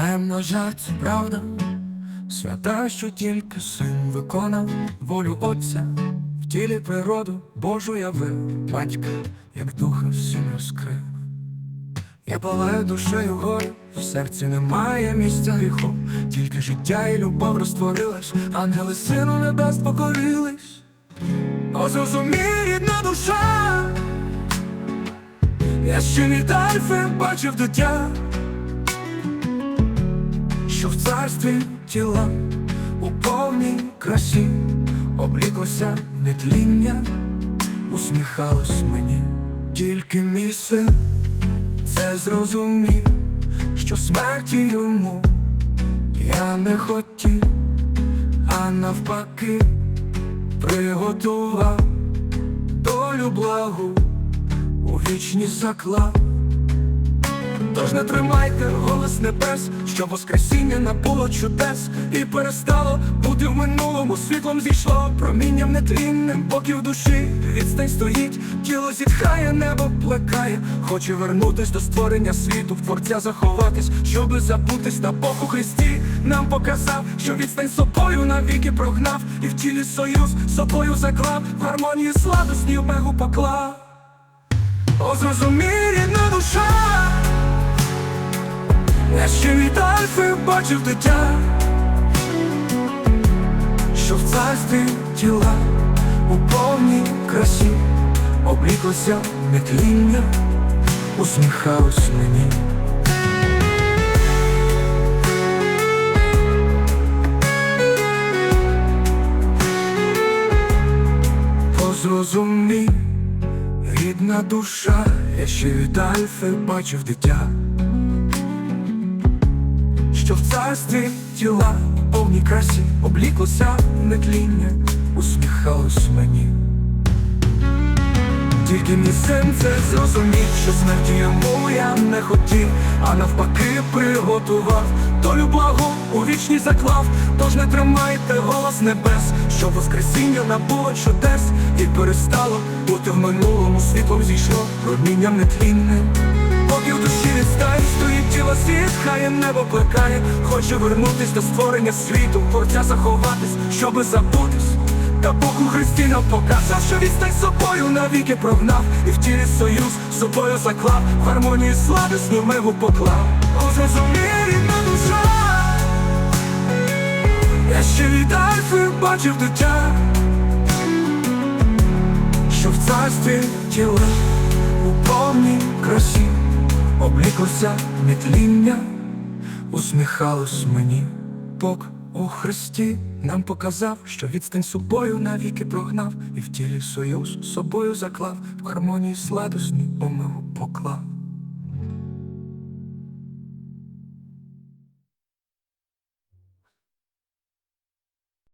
Таємно жаль, це правда, свята, що тільки син виконав. Волю Отця, в тілі природу Божу явив, батька, як духа всім розкрив. Я палаю душею горю, в серці немає місця гріху, тільки життя і любов розтворилась, ангели сину небес покорились. О, зрозумій, рідна душа, я ще від Альфи бачив дитя, що в царстві тіла у повній красі обліклося нетління, усміхалось мені, тільки мій син це зрозумів, що смерті йому я не хотів, а навпаки приготував долю благу у вічність заклав. Тож не тримайте голос небес, що воскресіння набуло чудес. І перестало бути в минулому, світлом зійшло. Промінням нетлінним, поки в душі. Відстань стоїть, тіло зітхає, небо плекає, хоче вернутись до створення світу, в творця заховатись, щоби забутись та Бог у Христі. Нам показав, що відстань собою навіки прогнав, і в тілі союз собою заклав, в гармонії сладості мегу поклав. О, зрозумій, рідна душа. Я ще від Альфи бачив дитя, що в царстві тіла у повній красі обліклося нетління, усміхалось мені. Позрозумій, рідна душа, я ще від Альфи бачив дитя царстві тіла у повній красі обліклося нетління, усміхалось мені. Тільки мій син зрозумів, що смерті йому я не хотів, а навпаки приготував долю благу у вічні заклав, тож не тримайте голос небес, що воскресіння набуло чудес, і перестало бути в минулому світлом зійшло, промінням нетлінним. Душі відстань стоїть тіло зітхає, небо плекає, хоче вернутись до створення світу, творця заховатись, щоби забутись. Та Бог у Христі нам показав, що відстань собою навіки прогнав, і в тілі союз собою заклав, в гармонії сладосну миву поклав. О, зрозумій, рідна душа, я ще від Альфи бачив дитя, що в царстві тіла у повній красі обліклося нетління, усміхалось мені Бог у Христі нам показав, що відстань собою навіки прогнав, і в тілі союз собою заклав, в гармонії сладосні умиву поклав.